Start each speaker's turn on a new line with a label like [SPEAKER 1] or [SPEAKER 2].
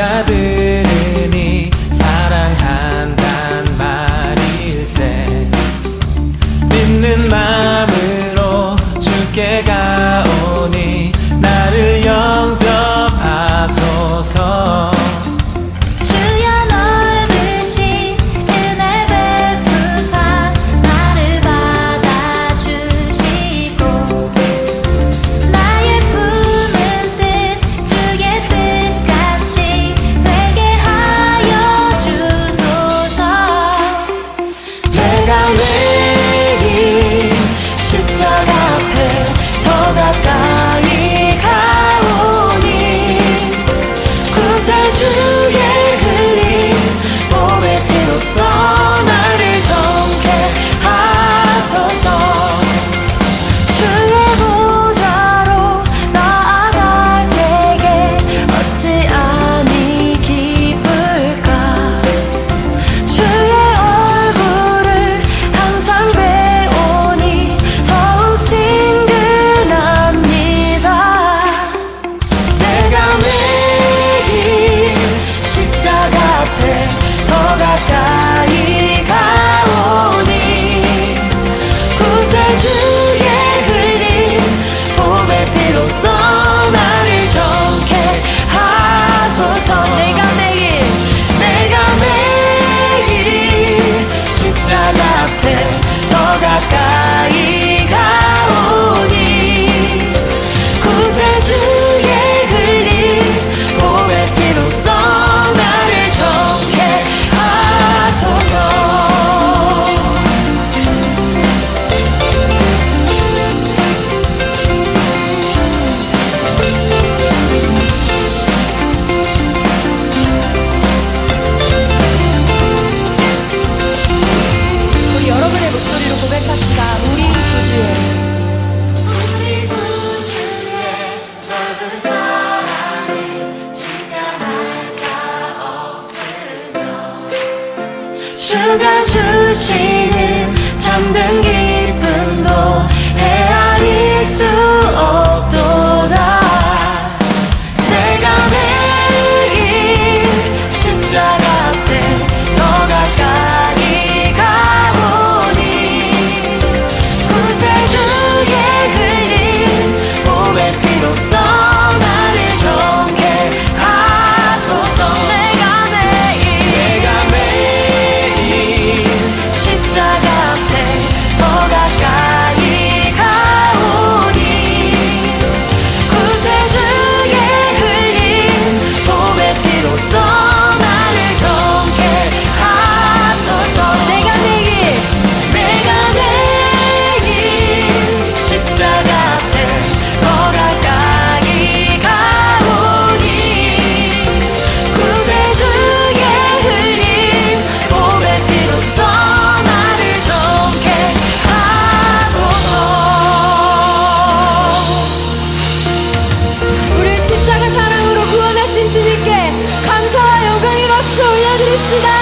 [SPEAKER 1] 내가 들으니 사랑한단 말일세. 믿는 말 주가 주시는 참된 기쁨도 헤아릴 수 없. 시간.